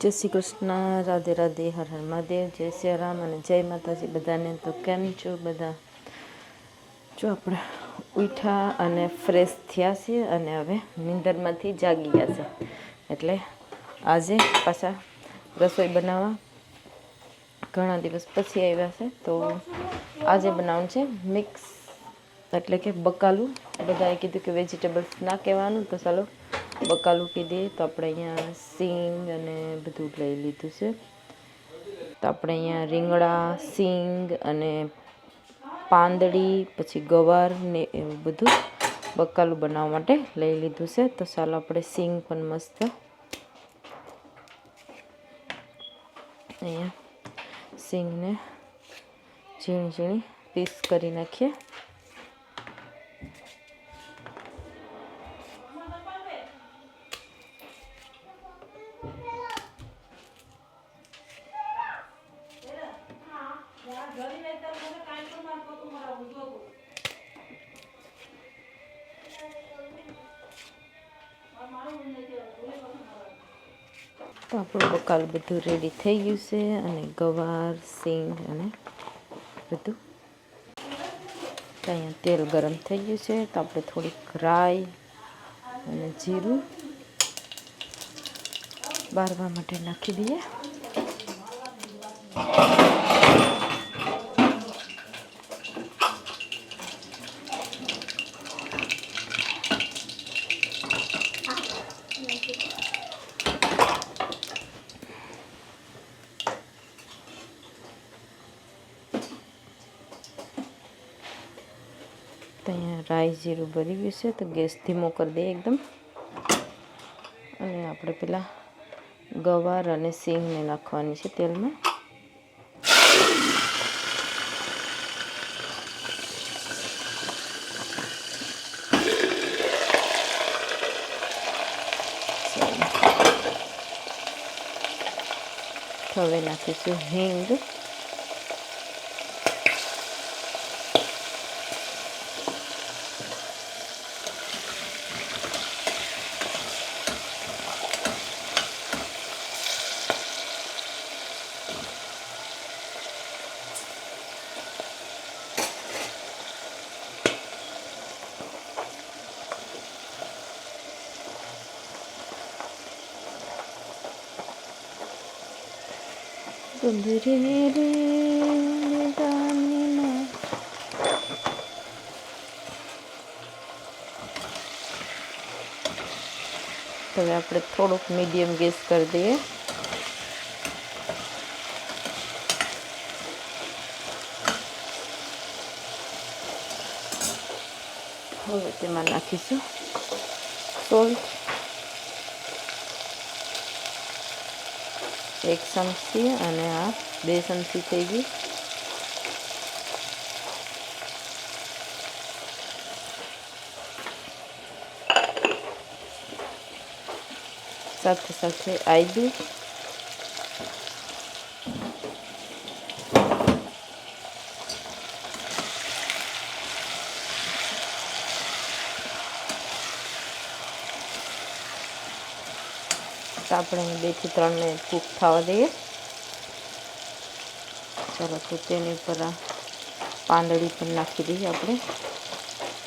જય શ્રી કૃષ્ણ, રાધે રાધે, હર હર મહાદેવ, જય શ્રી રામ અને જય માતાજી બધાને. તો કેમ છો બધા? જો આપણે ઉઠ્યા અને ફ્રેશ થયા છીએ અને હવે નીંદરમાંથી જાગી ગયા છે. એટલે આજે પાછા રસોઈ બનાવવા. ઘણા દિવસ પછી આવ્યા છે, તો આજે બનાવવાનું છે મિક્સ. એટલે કે બકાલું. બધાએ કીધું કે વેજીટેબલ્સ ના કહેવાનું, તો ચાલો બકાલું કીધી તો આપણે અહીંયા સિંગ અને બધું લઈ લીધું છે. તો આપણે અહીંયા રીંગણા, સિંગ અને પાંદડી, પછી ગવાર ને એવું બધું બકાલું બનાવવા માટે લઈ લીધું છે. તો ચાલો આપણે સિંગ પણ મસ્ત અહીંયા સિંગને ઝીણી ઝીણી પીસ કરી નાખીએ. તો આપણું બકાલ બધું રેડી થઈ ગયું છે અને ગવાર, સિંગ અને બધું. અહીંયા તેલ ગરમ થઈ ગયું છે, તો આપણે થોડીક રાઈ અને જીરું બારવા માટે નાખી દઈએ તો અહીંયા રાઈ જીરું ભરી ગયું છે, તો ગેસ ધીમો કરી દઈએ એકદમ. અને આપણે પેલા ગવાર અને સિંગને નાખવાની છે તેલમાં. હવે નાખીશું હિંગ. હવે આપણે થોડુંક મીડિયમ ગેસ કરી દઈએ હવે તેમાં નાખીશું સોલ્ટ એક ચમચી અને આ બે ચમચી થઈ ગઈ સાથે સાથે આઈદું તો આપણે બેથી ત્રણ મિનિટ કૂક થવા દઈએ. ચાલો તો તેની ઉપર આ પાંદડી પણ નાખી દઈએ આપણે.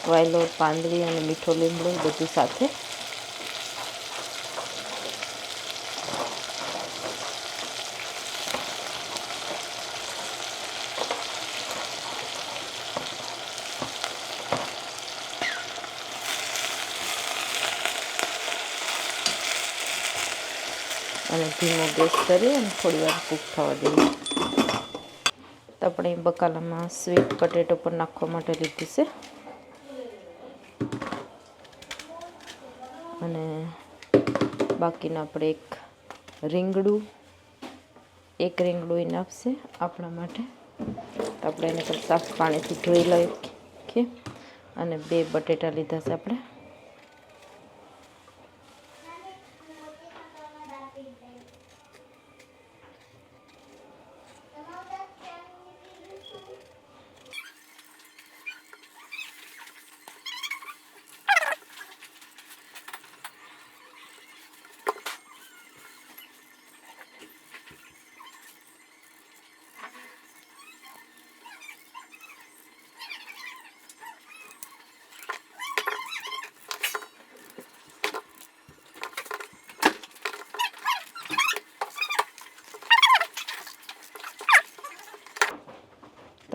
વાયલો પાંદડી અને મીઠો લીમડો બધું સાથે. અને ધીમો ગેસ કરી અને થોડી વાર કૂક થવા દઈએ. તો આપણે બકાલામાં સ્વીટ પટેટો પણ નાખવા માટે લીધી છે. અને બાકીના આપણે એક રીંગડું એક રીંગડું એને આપશે આપણા માટે. તો આપણે એને પણ સાફ પાણીથી ધોઈ લઈએ. અને બે બટેટા લીધા છે આપણે.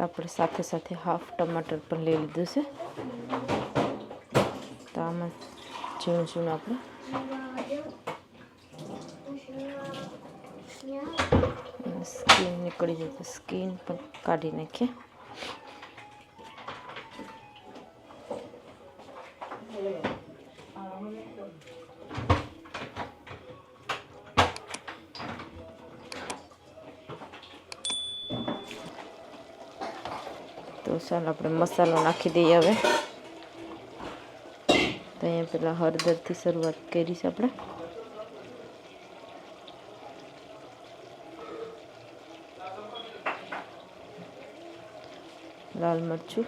આપણે સાથે સાથે હાફ ટમાટર પણ લઈ લીધું છે. તો આમાં ઝીણું ઝીણું આપણે સ્કીન નીકળી જાય તો સ્કીન પણ કાઢી નાખીએ તો ચાલો આપણે મસાલો નાખી દઈએ હવે. તો અહીંયા પેલા હળદરથી શરૂઆત કરી છે આપણે. લાલ મરચું.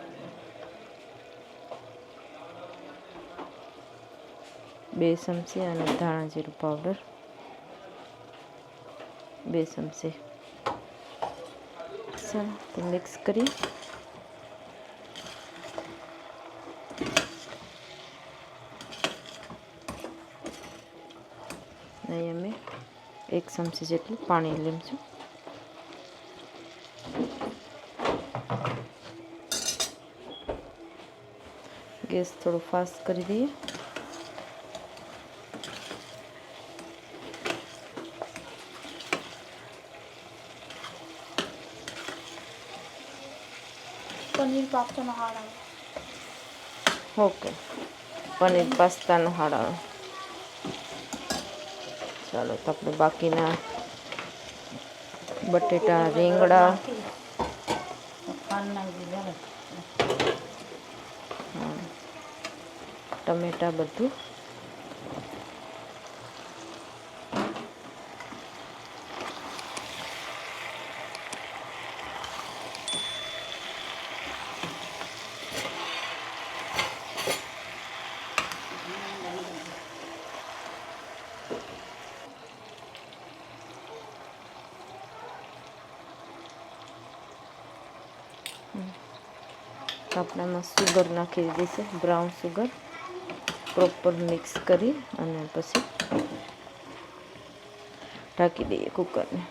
બે ચમચી અને ધાણા જીરું પાવડર બે ચમચી. ચાલો મિક્સ કરી અહીં અમે. એક ચમચી જેટલું પાણી લીમશું. ગેસ થોડો ફાસ્ટ કરી દઈએ. પનીર પાસ્તાનો હાડ આવે. ઓકે. પનીર પાસ્તાનો હાડાનો ચાલો તો આપણે બાકીના બટેટા રીંગણા. ટમેટા બધું. આપણે સુગર નાખી દીધી છે બ્રાઉન સુગર પ્રોપર મિક્સ કરી અને પછી ઢાંકી દઈએ કુકરને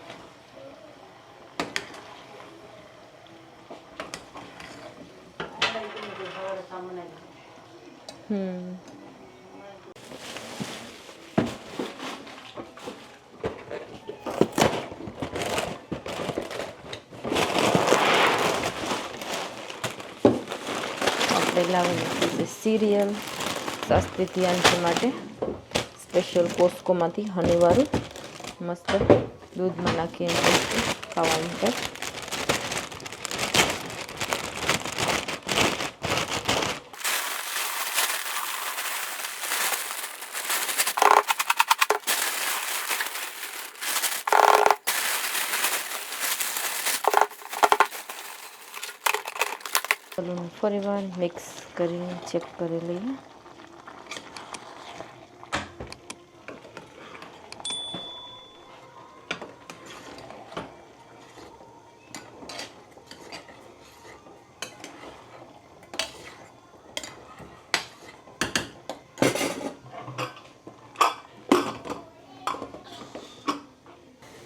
લાવેલી સિરિયલ ધ્યાન માટે સ્પેશિયલ કોસ્કોમાંથી હનીવાળું મસ્ત દૂધમાં નાખીને ખાવા માટે ફરી વાર મિક્સ કરીને ચેક કરી લઈએ.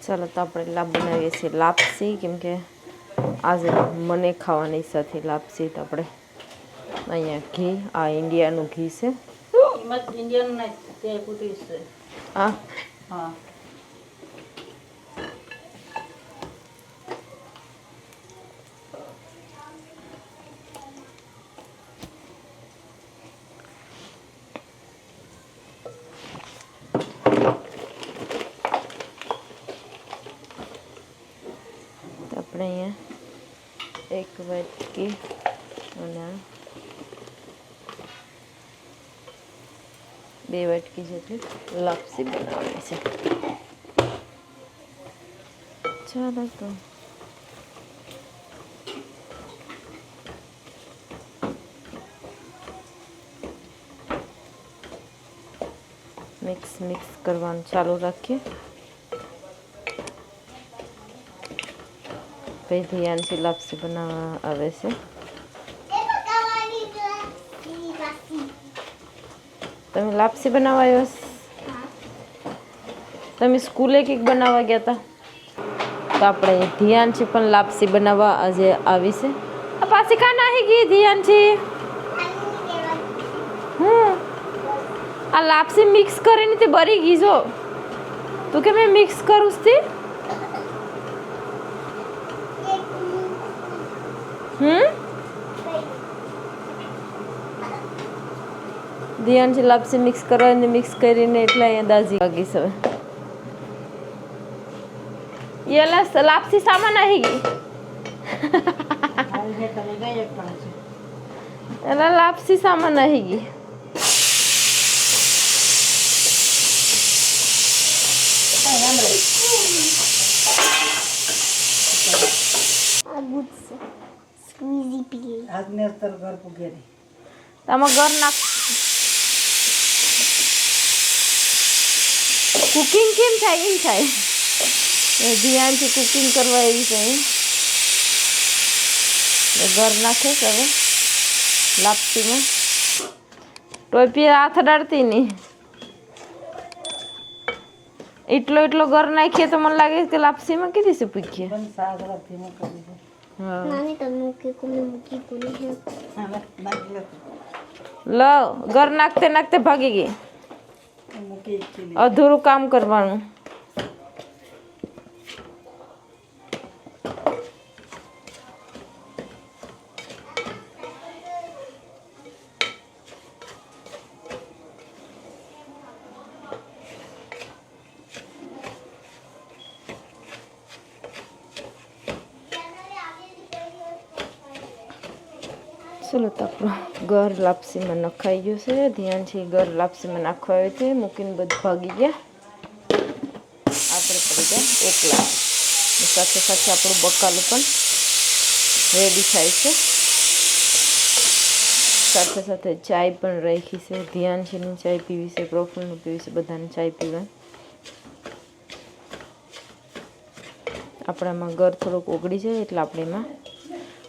ચાલો તો આપણે લાભ બનાવીએ છીએ. લાપસી કેમ કે આજે મને ખાવાની સાથે લાપસી તો આપણે અહીંયા ઘી આ ઇન્ડિયાનું ઘી છે. ઇન્ડિયાનું છે. હા. હા. અહીંયા એક વાટકી અને બે વાટકી જેટલી લાપસી બનાવવાની છે ચાલો તો મિક્સ મિક્સ કરવાનું ચાલુ રાખીએ પછી ધ્યાનથી લાપસી બનાવવા આવે છે તમે લાપસી બનાવવા આવ્યો તમે સ્કૂલે કંઈક બનાવવા ગયા હતા તો આપણે ધ્યાનથી પણ લાપસી બનાવવા આજે આવી છે લાપસી કા નાહી ગઈ ધ્યાનથી હમ આ લાપસી મિક્સ કરીને તે બરી ગઈ જો તું કે મેં મિક્સ કરું છું ધ્યાનથી લાપસી મિક્સ કરવાની મિક્સ કરીને એટલે અહીંયા દાજી વાગી છે હવે. એલા લાપસી સામાન આવી ગઈ. છે છે એલા લાપસી સામાન આવી ગઈ. છે. આમાં ઘર નાખ કુકિંગ કેમ થાય? એમ થાય. ધ્યાનથી કુકિંગ કરવા એવી છે ઘર નાખે છે હવે લાપસીમાં. ટોપી હાથ અડાડતી નહીં. એટલો એટલો ઘર નાખીએ તો મને લાગે કે લાપસીમાં કીધી છે પૂછીએ લે ઘર નાખતે નાખતે ભાગી ગઈ. અધૂરું કામ કરવાનું. ચલો તો આપણું ઘર લાપસીમાં નખાઈ ગયો છે ધ્યાનથી ઘર લાપસીમાં નાખવા આવ્યું છે મૂકીને બધું ભાગી ગયા આપણે પડી ગયા એકલા ને સાથે સાથે આપણું બકાલું પણ રેડી થાય છે સાથે સાથે ચાય પણ રાખી છે ધ્યાનથીની ચાય પીવી છે પ્રોફુલનું પીવી છે બધાને ચાય પીવા આપણામાં ઘર થોડુંક ઓગળી જાય એટલે આપણે એમાં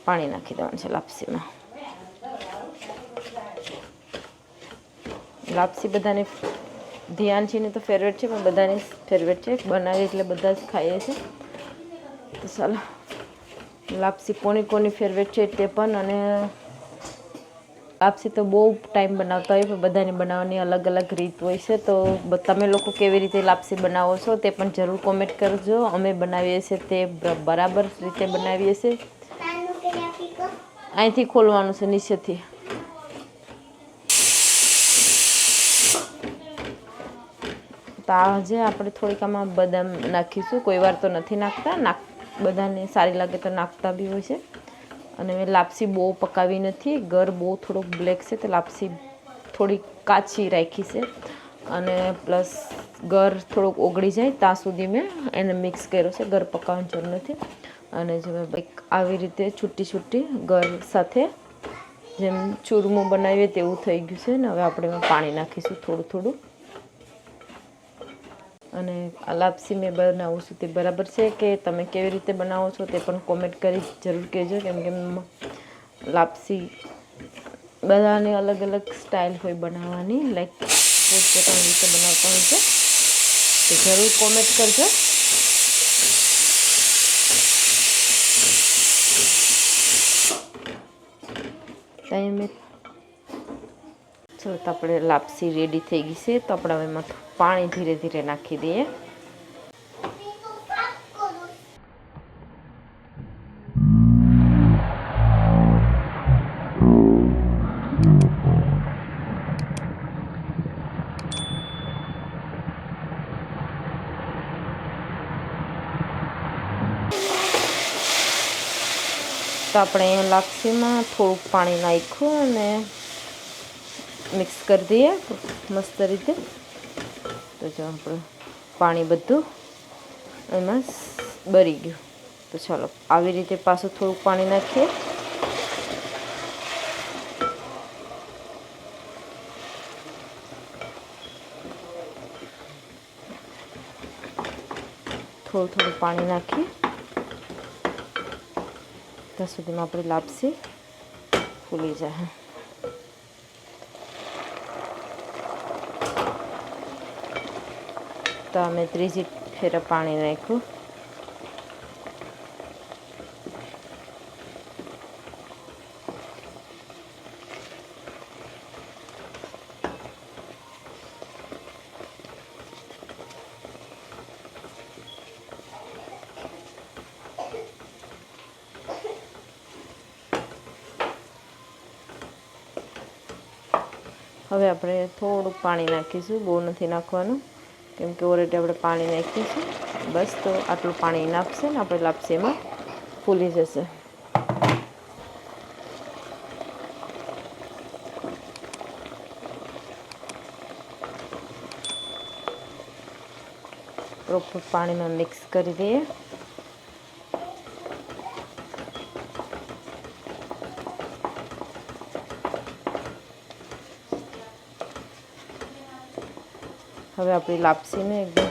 પાણી નાખી દેવાનું છે લાપસીમાં. લાપસી બધાને ધ્યાન છે ને તો ફેવરેટ છે પણ બધાની ફેવરેટ છે. બનાવીએ એટલે બધા જ ખાઈએ છે. તો ચાલો લાપસી કોની કોની ફેવરેટ છે તે પણ અને લાપસી તો બહુ ટાઈમ બનાવતા હોય પણ બધાને બનાવવાની અલગ અલગ રીત હોય છે. તો તમે લોકો કેવી રીતે લાપસી બનાવો છો તે પણ જરૂર કોમેન્ટ કરજો. અમે બનાવીએ છીએ તે બરાબર રીતે બનાવીએ છીએ. અહીંથી ખોલવાનું છે નીચેથી. આજે આપણે થોડીક આમાં બદામ નાખીશું, કોઈ વાર તો નથી નાખતા. નાખ, બધાને સારી લાગે તો નાખતા બી હોય છે. અને મેં લાપસી બહુ પકાવી નથી. ઘર બહુ થોડુંક બ્લેક છે, તો લાપસી થોડી કાચી રાખી છે. અને પ્લસ ઘર થોડુંક ઓગળી જાય, ત્યાં સુધી મેં એને મિક્સ કર્યો છે. ઘર પકાવવાની જરૂર નથી. અને જે મેં કંઈક આવી રીતે છૂટી છૂટી ઘર સાથે જેમ ચૂરમું બનાવીએ તેવું થઈ ગયું છે ને, હવે આપણે પાણી નાખીશું થોડું થોડું. અને આ લાપસી મેં બનાવું છું તે બરાબર છે કે તમે કેવી રીતે બનાવો છો તે પણ કોમેન્ટ કરી જરૂર કહેજો, કેમ કે લાપસી બધાને અલગ અલગ સ્ટાઇલ હોય બનાવવાની લાઈક પોતપોતાની રીતે બનાવતા હોય છે. તો જરૂર કોમેન્ટ કરજો. ત્યાં મેં ચલો તો આપણે લાપસી રેડી થઈ ગઈ છે. તો આપણે હવે એમાં પાણી ધીરે ધીરે નાખી દઈએ. તો આપણે લાપસીમાં થોડુંક પાણી નાખ્યું અને મિક્સ કરી દઈએ મસ્ત રીતે તો જો આપણે પાણી બધું એમાં સ- બળી ગયું તો ચાલો આવી રીતે પાછું થોડુંક પાણી નાખીએ થોડું થોડું પાણી નાખીએ ત્યાં સુધીમાં આપણી લાપસી ફૂલી જાય તો અમે ત્રીજી ફેરે પાણી નાખ્યું. હવે આપણે થોડુંક પાણી નાખીશું બહુ નથી નાખવાનું. કેમ કે ઓલરેડી આપણે પાણી નાખ્યું છે. બસ તો આટલું પાણી નાખશે ને આપણે લાપસીમાં ફૂલી જશે. પ્રોપર પાણીમાં મિક્સ કરી દઈએ. હવે આપણી લાપસીને એકદમ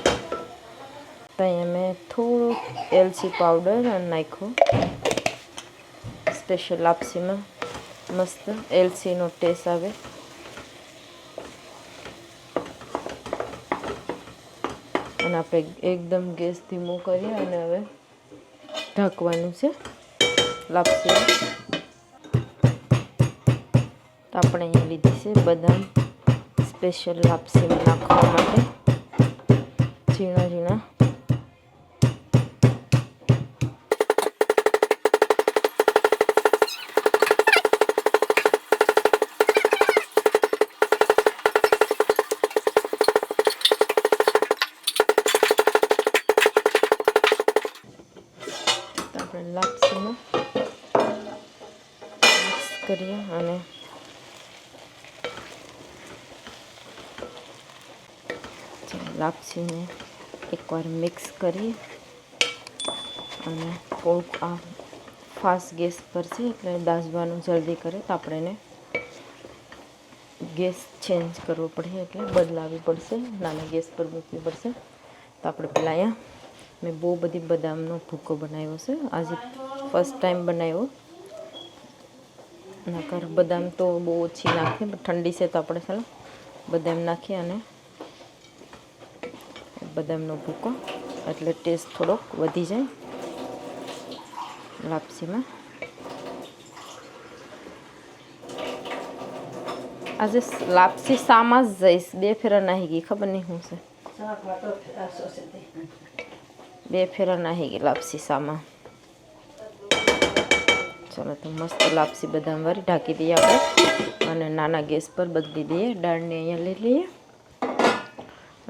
ત્યાં મેં થોડુંક એલચી પાવડર નાખ્યું. સ્પેશિયલ લાપસીમાં મસ્ત એલચીનો ટેસ્ટ આવે. અને આપણે એકદમ ગેસ ધીમો કરીએ અને હવે ઢાંકવાનું છે લાપસી આપણે અહીંયા લીધી છે બદામ. સ્પેશિયલ લાપસીમાં નાખવા માટે ઝીણા ઝીણા તો આપણે લાપસીમાં મિક્સ કરીએ અને ચાલો લાપસીને એકવાર મિક્સ કરીએ અને થોડુંક આ ફાસ્ટ ગેસ પર છે એટલે દાઝવાનું જલ્દી કરે તો આપણે એને ગેસ ચેન્જ કરવો પડે એટલે બદલાવી પડશે, નાના ગેસ પર મૂકવી પડશે. તો આપણે પહેલાં અહીંયા મેં બહુ બધી બદામનો ભૂકો બનાવ્યો છે. આજે ફર્સ્ટ ટાઈમ બનાવ્યો. નકર બદામ તો બહુ ઓછી નાખીએ ઠંડી છે તો આપણે ચાલો બદામ નાખીએ અને બદામનો ભૂકો. એટલે ટેસ્ટ થોડોક વધી જાય. લાપસીમાં. આજે લાપસી સામાં જ જઈશ. બે ફેરા નાહી ગઈ. ખબર નહીં હું છે. બે ફેરા નાહી ગઈ લાપસી સામાં ચાલો તો મસ્ત લાપસી બદામવાળી ઢાંકી દઈએ આપણે. અને નાના ગેસ પર બદલી દઈએ. દાળને અહીંયા લઈ લઈએ.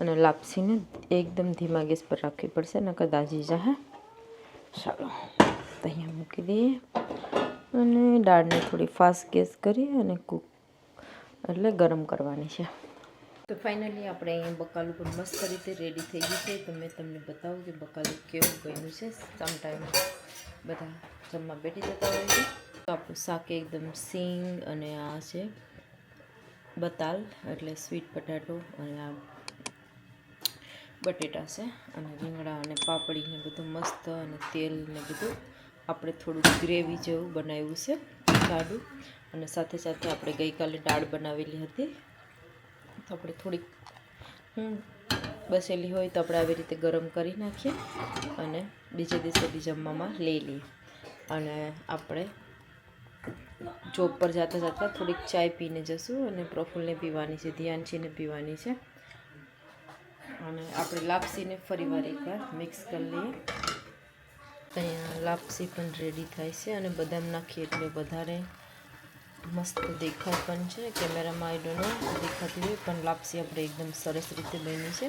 અને લાપસીને એકદમ ધીમા ગેસ પર રાખવી પડશે, નકર દાજી જાહે. ચાલો તો અહીંયા મૂકી દઈએ. અને દાળને થોડી ફાસ્ટ ગેસ કરી અને કૂક એટલે ગરમ કરવાની છે. તો ફાઇનલી આપણે અહીંયા બકાલું પણ મસ્ત રીતે રેડી થઈ ગયું છે. તો મેં તમને બતાવું કે બકાલું કેવું બન્યું છે. સમટાઈમ બધા જમવા બેઠી જતા હોય છે. તો આપણું શાક એકદમ સિંગ અને આ છે બતાલ, એટલે સ્વીટ બટાટો અને આ બટેટા છે અને રીંગણા અને પાપડી ને બધું મસ્ત અને તેલ ને બધું આપણે થોડું ગ્રેવી જેવું બનાવ્યું છે જાડું અને સાથે સાથે આપણે ગઈકાલે દાળ બનાવેલી હતી. તો આપણે થોડીક હું બસેલી હોય તો આપણે આવી રીતે ગરમ કરી નાખીએ અને બીજે દિવસે બી જમવામાં લઈ લઈએ. અને આપણે જોબ પર જતા જતાં થોડીક ચાય પીને જશું અને પ્રફુલ્લને પીવાની છે ધ્યાનચીને પીવાની છે. અને આપણે લાપસીને ફરી વાર એકવાર મિક્સ કરી લઈએ. અહીંયા લાપસી પણ રેડી થાય છે અને બદામ નાખીએ એટલે વધારે મસ્ત દેખાય પણ છે. કેમેરામાં આઈડોને દેખાતી હોય, પણ લાપસી આપણે એકદમ સરસ રીતે બની છે.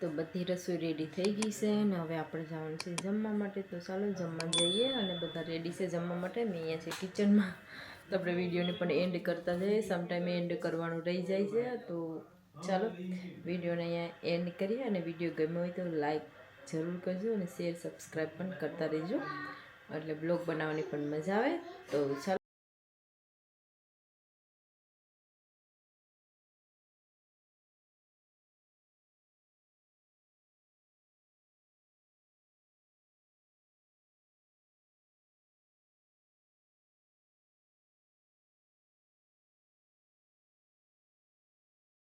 તો બધી રસોઈ રેડી થઈ ગઈ છે અને હવે આપણે જવાનું છે જમવા માટે. તો ચાલો જમવા જઈએ અને બધા રેડી છે જમવા માટે. મેં અહીંયા છે કિચનમાં તો આપણે વિડીયોને પણ એન્ડ કરતા જઈએ. સમટાઈમ એન્ડ કરવાનું રહી જાય છે. તો ચાલો વિડીયોને અહીંયા એન્ડ કરીએ અને વીડિયો ગમ્યો હોય તો લાઈક જરૂર કરજો અને શેર સબસ્ક્રાઈબ પણ કરતા રહેજો. એટલે બ્લોગ બનાવવાની પણ મજા આવે. તો ચાલો